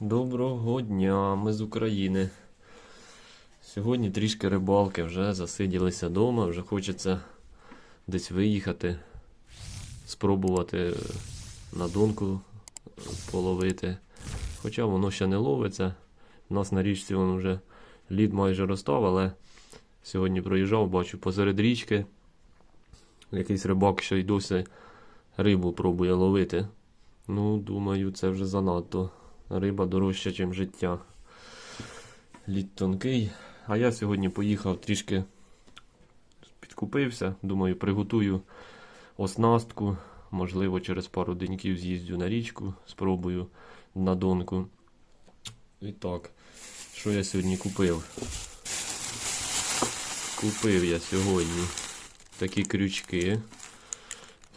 Доброго дня, ми з України. Сьогодні трішки рибалки, вже засиділися вдома, вже хочеться десь виїхати, спробувати на донку половити. Хоча воно ще не ловиться. У нас на річці воно вже лід майже розстав, але сьогодні проїжджав, бачу посеред річки. Якийсь рибак ще й досі рибу пробує ловити. Ну, думаю, це вже занадто. Риба дорожча, ніж життя. Лід тонкий. А я сьогодні поїхав трішки підкупився. Думаю, приготую оснастку. Можливо, через пару деньків з'їздю на річку, спробую на донку. І так, що я сьогодні купив? Купив я сьогодні такі крючки.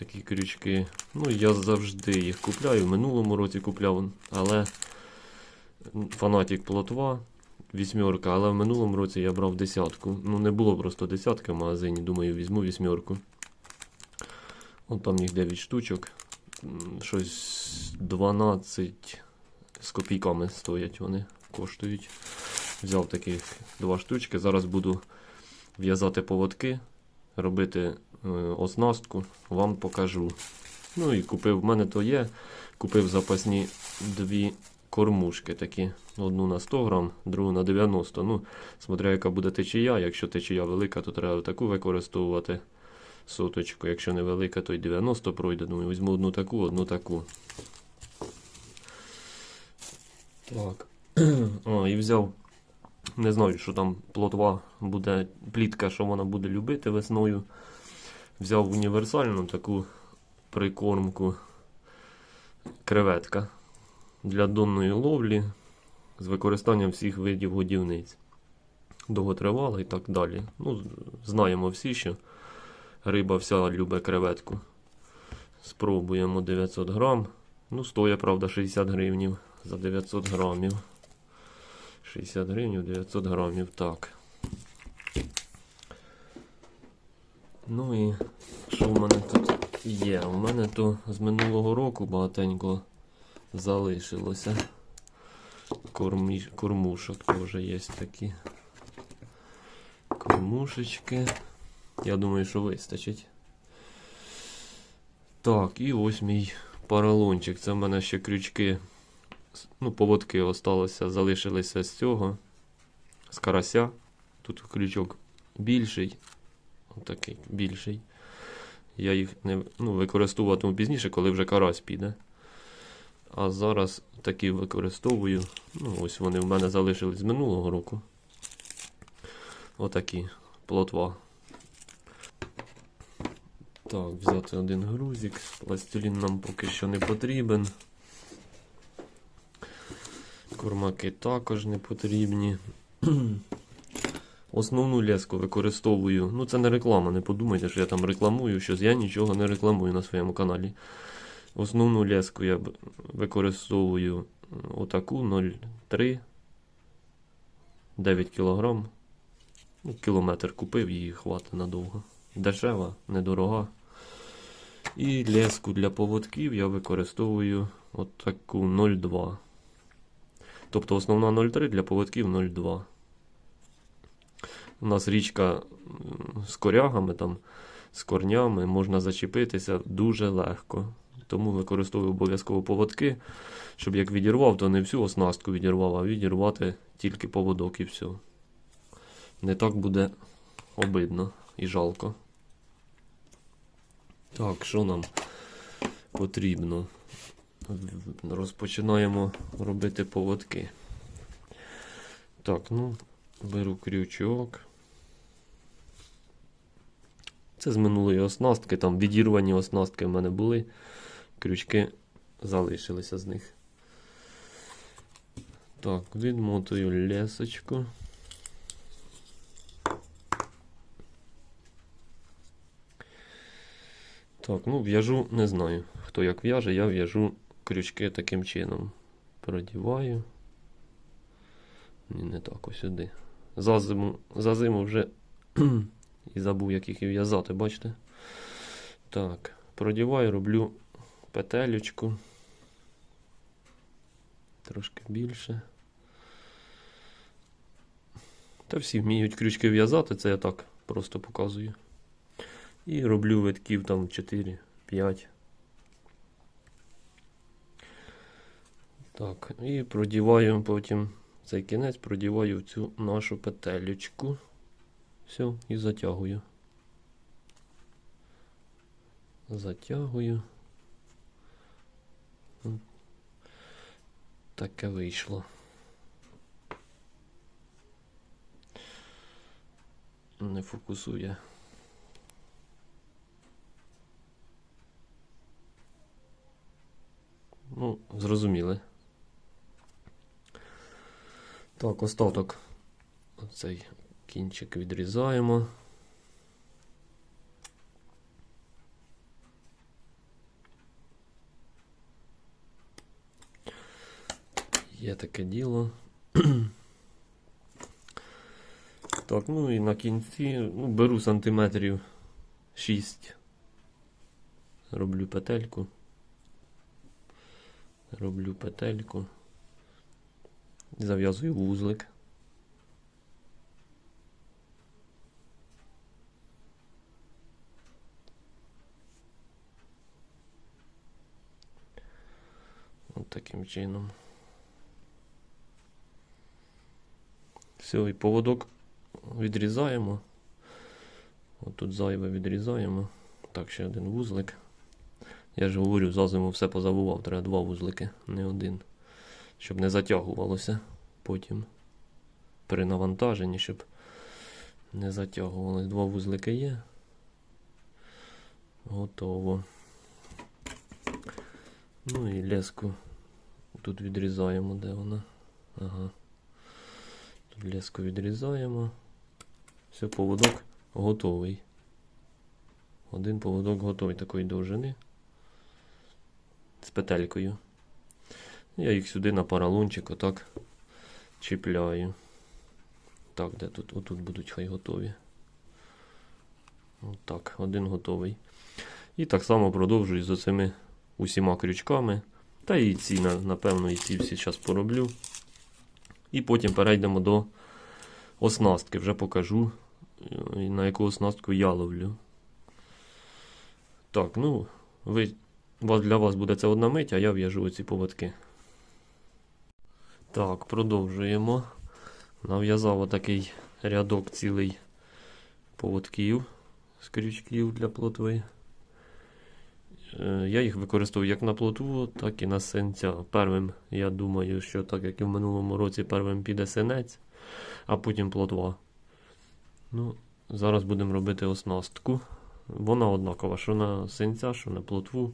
Такі крючки. Ну, я завжди їх купляю. В минулому році купляв, але фанатік плотва, вісьмерка, але в минулому році я брав десятку. Ну, не було просто десятки в магазині, думаю, візьму вісьмерку. От там їх 9 штучок. Щось 12 з копійками стоять вони, коштують. Взяв таких два штучки. Зараз буду в'язати поводки, робити оснастку, вам покажу. Ну і купив, в мене то є. Купив запасні дві кормушки такі. Одну на 100 грам, другу на 90. Ну, смотря яка буде течія. Якщо течія велика, то треба таку використовувати соточку. Якщо не велика, то й 90 пройде. Думаю, візьму одну таку, одну таку. Так. О, і взяв. Не знаю, що там плотва буде, плітка, що вона буде любити весною. Взяв універсальну таку прикормку креветка для донної ловлі з використанням всіх видів годівниць. Довготривала і так далі. Ну, знаємо всі, що риба вся любить креветку. Спробуємо 900 грам. Ну, стоїть, правда, 60 гривнів за 900 грамів. 60 гривнів, 900 грамів, так. Ну і що в мене тут є? У мене то з минулого року багатенько залишилося. Кормі... Кормушок теж є такі. Кормушечки. Я думаю, що вистачить. Так, і ось мій поролончик. Це в мене ще крючки. Ну, поводки осталося, залишилися з цього. З карася. Тут крючок більший. Отакий більший. Я їх не ну, використовуватиму пізніше, коли вже карась піде. А зараз такі використовую. Ну, ось вони в мене залишились з минулого року. Отакі плотва. Так, взяти один грузик. Пластилін нам поки що не потрібен. Кормаки також не потрібні. Основну леску використовую. Ну, це не реклама, не подумайте, що я там рекламую щось. Я нічого не рекламую на своєму каналі. Основну леску я використовую отаку 0,3 9 кг. Кілометр купив, її хватить надовго. Дешева, недорога. І леску для поводків я використовую отаку 0,2. Тобто основна 0,3 для поводків 0,2. У нас річка з корягами, там, з корнями, можна зачепитися дуже легко. Тому використовую обов'язково поводки, щоб як відірвав, то не всю оснастку відірвав, а відірвати тільки поводок і все. Не так буде обидно і жалко. Так, що нам потрібно? Розпочинаємо робити поводки. Так, ну, беру крючок. Це з минулої оснастки, там відірвані оснастки в мене були. Крючки залишилися з них. Так, відмотую лесочку. Так, ну в'яжу, не знаю, хто як в'яже, я в'яжу крючки таким чином. Продіваю. Ні, не так ось сюди. За зиму, за зиму вже і забув, як їх і в'язати, бачите? Так, продіваю, роблю петелечку. трошки більше. Та всі вміють крючки в'язати, це я так просто показую. І роблю витків там 4-5. Так, і продіваю потім цей кінець, продіваю в цю нашу петелечку. Все, і затягую. Затягую. Таке вийшло. Не фокусує. Ну, зрозуміли. Так, остаток. Оцей кінчик відрізаємо. Є таке діло. Так, ну і на кінці ну, беру сантиметрів 6. Роблю петельку. Роблю петельку. Зав'язую вузлик. Таким чином. Все, і поводок відрізаємо. От тут зайве відрізаємо. Так, ще один вузлик. Я ж говорю, за зиму все позабував, треба два вузлики, не один. Щоб не затягувалося потім при навантаженні, щоб не затягувалось. Два вузлики є. Готово. Ну і леску тут відрізаємо, де вона. Ага. Тут леску відрізаємо. Все, поводок готовий. Один поводок готовий такої довжини. З петелькою. Я їх сюди на паралончик отак чіпляю. Так, де тут? Отут будуть хай готові. Отак, один готовий. І так само продовжую з оцими усіма крючками. Та і ці, напевно, і ці всі зараз пороблю. І потім перейдемо до оснастки. Вже покажу, е, на яку оснастку я ловлю. Так, ну, ви, для вас буде це одна мить, а я в'яжу оці поводки. Так, продовжуємо. Нав'язав отакий рядок цілий поводків з крючків для плотви. Е, Я їх використовую як на плотву, так і на сенця. Первим, я думаю, що так як і в минулому році, первим піде синець, а потім плотва. Ну, зараз будемо робити оснастку. Вона однакова, що на синця, що на плотву.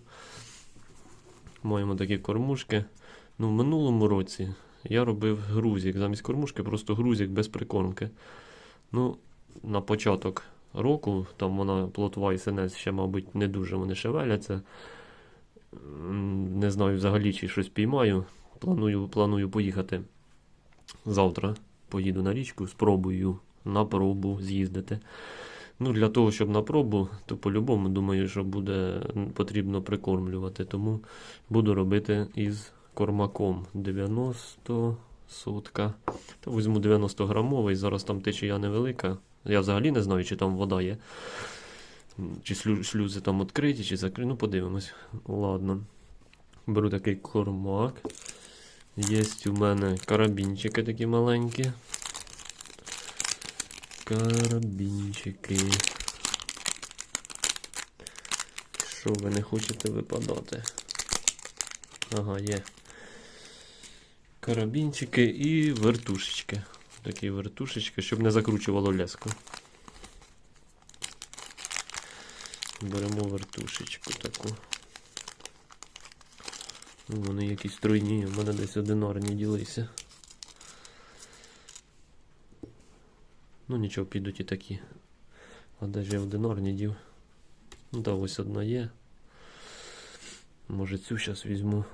Маємо такі кормушки. Ну, в минулому році я робив грузик. Замість кормушки просто грузик без прикормки. Ну, на початок року, там вона плотва і синець ще, мабуть, не дуже вони шевеляться. Не знаю взагалі, чи щось піймаю. Планую, планую поїхати завтра. Поїду на річку, спробую на пробу з'їздити. Ну, для того, щоб на пробу, то по-любому думаю, що буде потрібно прикормлювати. Тому буду робити із кормаком 90 сотка. Та візьму 90 грамовий, зараз там течія невелика. Я взагалі не знаю, чи там вода є. Чи шлюзи там відкриті, чи закриті. Ну, подивимось. Ладно. Беру такий кормак. Є у мене карабінчики такі маленькі. Карабінчики. Що ви не хочете випадати? Ага, є. Карабінчики і вертушечки. Такі вертушечки, щоб не закручувало леску. Беремо вертушечку таку. Ну, Вони якісь тройні, у мене десь одинарні ділися. Ну нічого, підуть і такі. А де ж я одинарні дів? Ну та ось одна є. Може цю зараз візьму.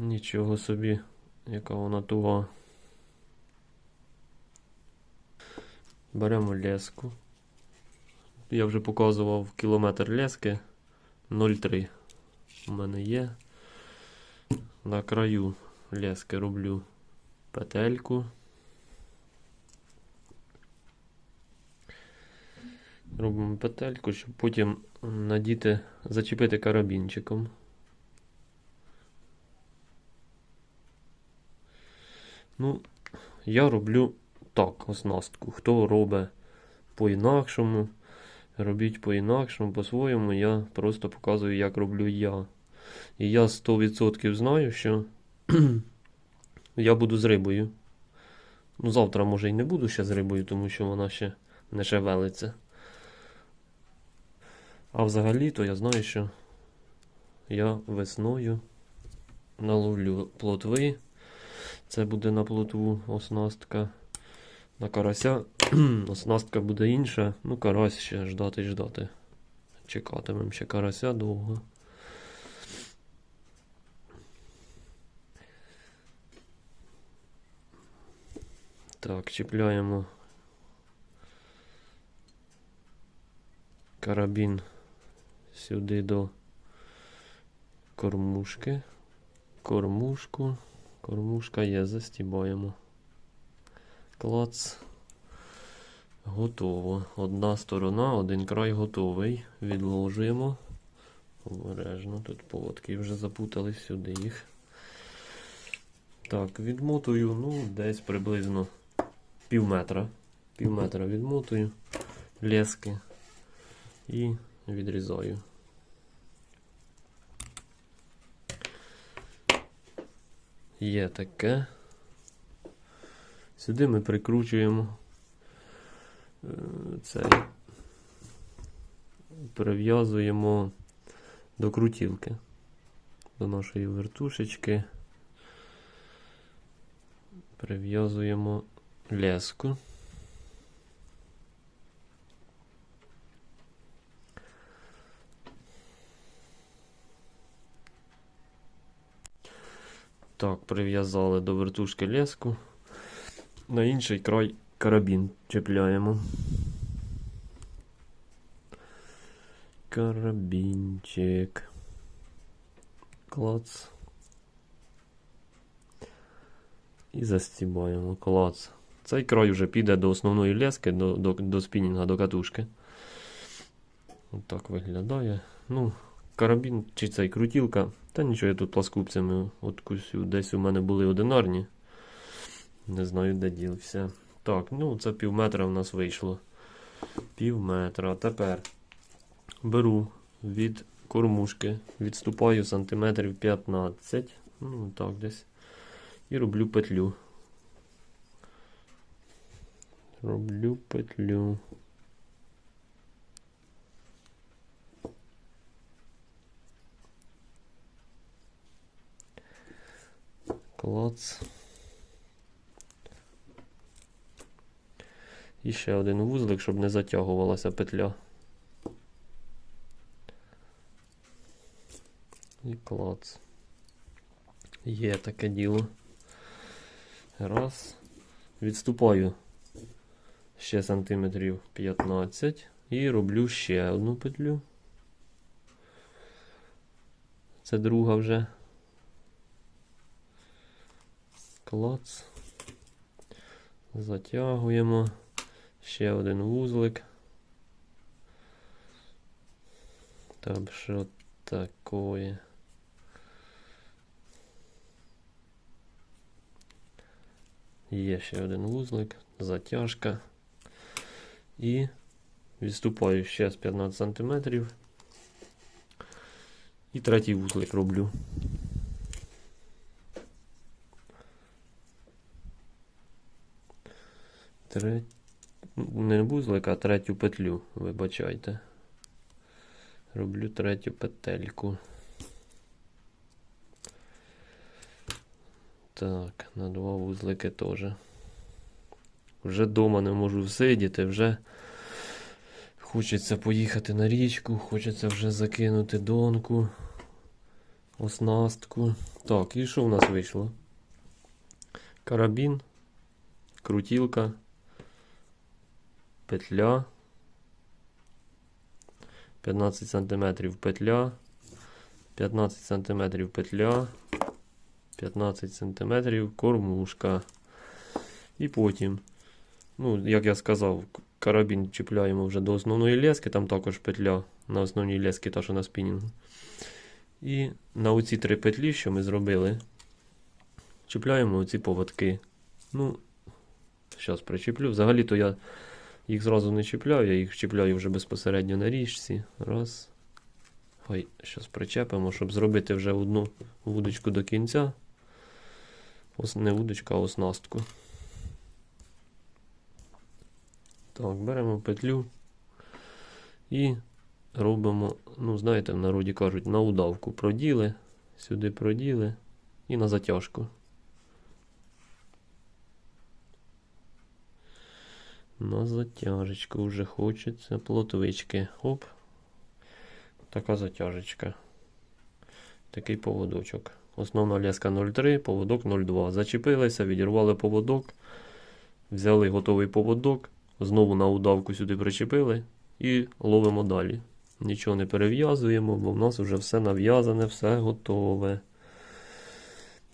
Нічого собі, яка вона туга. Беремо леску. Я вже показував кілометр лески 0,3. у мене є. На краю лески роблю петельку. Робимо петельку, щоб потім надіти, зачепити карабінчиком. Ну, я роблю так оснастку. Хто робить по-інакшому, робіть по-інакшому, по-своєму, я просто показую, як роблю я. І я 100% знаю, що я буду з рибою. Ну, завтра, може, і не буду ще з рибою, тому що вона ще не шевелиться. А взагалі, то я знаю, що я весною наловлю плотви. Це буде на плотву оснастка. На карася оснастка буде інша. Ну, карась ще ждати ждати. Чекатимемо ще карася довго. Так, чіпляємо карабін сюди до кормушки. Кормушку. Кормушка є, застібаємо. Клац. Готово. Одна сторона, один край готовий. Відложуємо. Обережно. Тут поводки вже запутали сюди їх. Так, відмотую, ну, десь приблизно пів метра. Пів метра відмотую лески і відрізаю. Є таке. Сюди ми прикручуємо е, цей, прив'язуємо до крутілки, до нашої вертушечки. Прив'язуємо леску. Так, прив'язали до вертушки леску. На інший край карабін чіпляємо. Карабінчик. Клац. І застібаємо клац. Цей край вже піде до основної лески, до до, до спінінга, до катушки. Ось так виглядає. Ну, карабін чи цей крутілка. Та нічого, я тут пласкупцями откусю. Десь у мене були одинарні. Не знаю, де дівся. Так, ну це пів метра в нас вийшло. Пів метра. Тепер беру від кормушки, відступаю сантиметрів 15. Ну, так десь. І роблю петлю. Роблю петлю. Клац. І ще один вузлик, щоб не затягувалася петля. І клац. Є таке діло. Раз. Відступаю ще сантиметрів 15 і роблю ще одну петлю. Це друга вже. Клац. Затягуємо. Ще один вузлик. Там що такое? Є ще один вузлик, затяжка. І відступаю ще з 15 см. І третій вузлик роблю. Третій. Не вузлик, а третю петлю, вибачайте. Роблю третю петельку. Так, на два вузлики теж. Вже вдома не можу всидіти, вже хочеться поїхати на річку, хочеться вже закинути донку, оснастку. Так, і що в нас вийшло? Карабін, крутілка, петля. 15 см петля, 15 см петля, 15 см кормушка. І потім, ну, як я сказав, карабін чіпляємо вже до основної лески, там також петля на основній лески, та що на спінінгу. І на оці три петлі, що ми зробили, чіпляємо оці поводки. Ну, зараз причіплю. Взагалі-то я їх зразу не чіпляю, я їх чіпляю вже безпосередньо на річці. Раз. Хай зараз причепимо, щоб зробити вже одну вудочку до кінця. Не вудочку, а оснастку. Так, беремо петлю і робимо, ну, знаєте, в народі кажуть, на удавку проділи, сюди проділи і на затяжку. На затяжечку вже хочеться плотвички. Оп. Така затяжечка. Такий поводочок. Основна леска 0,3, поводок 0,2. Зачепилися, відірвали поводок. Взяли готовий поводок. Знову на удавку сюди причепили і ловимо далі. Нічого не перев'язуємо, бо в нас вже все нав'язане, все готове.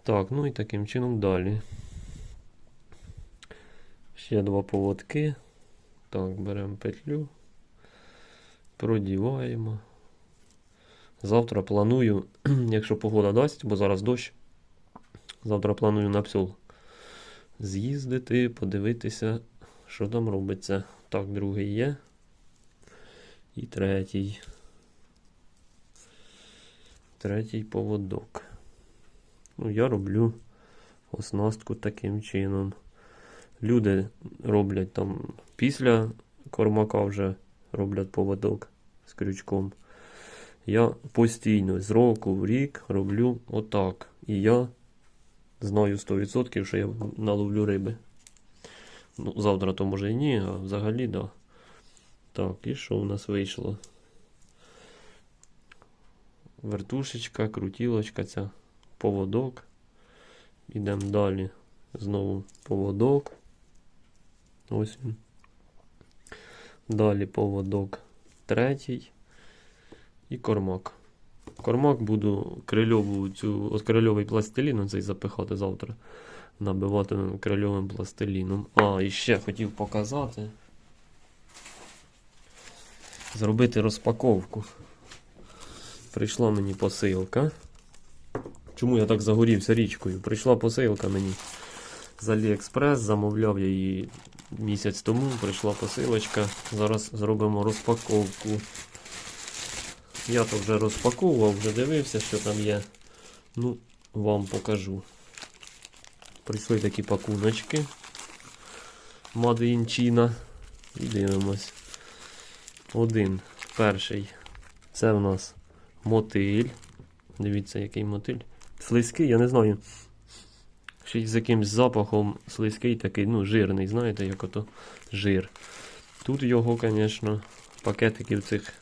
Так, ну і таким чином далі. Ще два поводки. Так, беремо петлю, продіваємо. Завтра планую, якщо погода дасть, бо зараз дощ. Завтра планую на псьол з'їздити, подивитися, що там робиться. Так, другий є. І третій. Третій поводок. Ну, я роблю оснастку таким чином. Люди роблять там після кормака вже роблять поводок з крючком. Я постійно з року в рік роблю отак. І я знаю 100%, що я наловлю риби. Ну, завтра то може і ні, а взагалі да. Так, і що у нас вийшло? Вертушечка, крутілочка ця, поводок. Ідемо далі. Знову поводок. Ось він. Далі поводок третій. І кормак. Кормак буду цю от крильовий пластилін цей запихати завтра. Набивати крильовим пластиліном. А, і ще хотів показати. Зробити розпаковку. Прийшла мені посилка. Чому я так загорівся річкою? Прийшла посилка мені з Aliexpress, замовляв я її місяць тому, прийшла посилочка. Зараз зробимо розпаковку. Я то вже розпаковував, вже дивився, що там є. Ну, вам покажу. Прийшли такі пакуночки. China. І дивимось. Один. Перший. Це в нас мотиль. Дивіться, який мотиль. Слизький, я не знаю. Ще й з якимсь запахом слизький такий, ну, жирний, знаєте, як ото жир. Тут його, звісно, пакетиків цих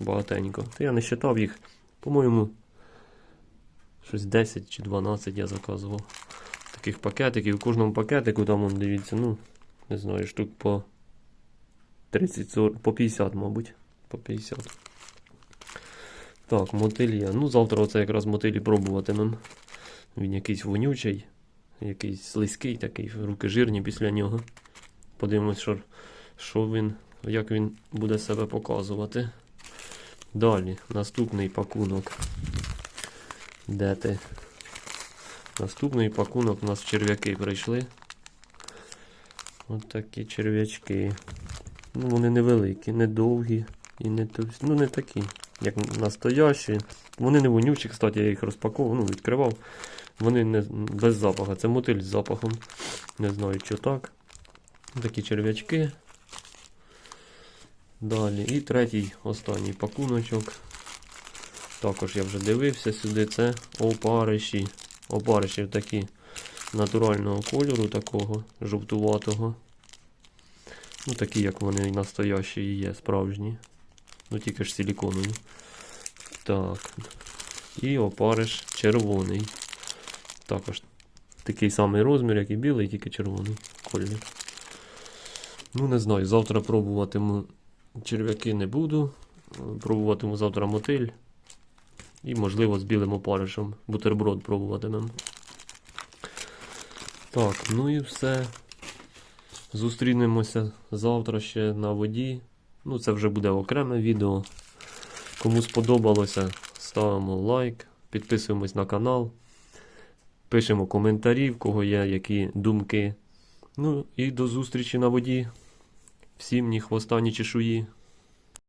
багатенько. Та я не считав їх, по-моєму, щось 10 чи 12 я заказував. Таких пакетиків. В кожному пакетику там, дивіться, ну, не знаю, штук по 30, по 50, мабуть. По 50. Так, мотиль є. Ну, завтра оце якраз мотилі пробуватимем. Він якийсь вонючий, якийсь слизький такий, руки жирні після нього. Подивимось, що, що він, як він буде себе показувати. Далі, наступний пакунок. Де ти? Наступний пакунок у нас черв'яки прийшли. Ось такі черв'ячки. Ну, вони невеликі, не довгі і не товсті. Ну, не такі, як настоящі. Вони не вонючі, кстати, я їх розпаковував, ну, відкривав. Вони не, без запаху. Це мотиль з запахом. Не знаю, що так. Такі черв'ячки. Далі. І третій, останній пакуночок. Також я вже дивився сюди. Це опариші. Опариші такі натурального кольору, такого жовтуватого. Ну, такі, як вони настоящі і є, справжні. Ну, тільки ж силіконові. Так. І опариш червоний. Також такий самий розмір, як і білий, тільки червоний колір. Ну, не знаю, завтра пробуватиму черв'яки не буду. Пробуватиму завтра мотиль. І, можливо, з білим опаришем бутерброд пробуватимемо. Так, ну і все. Зустрінемося завтра ще на воді. Ну, це вже буде окреме відео. Кому сподобалося, ставимо лайк, підписуємось на канал, пишемо коментарі, в кого є які думки. Ну і до зустрічі на воді. Всім ні хвоста, ні чешуї.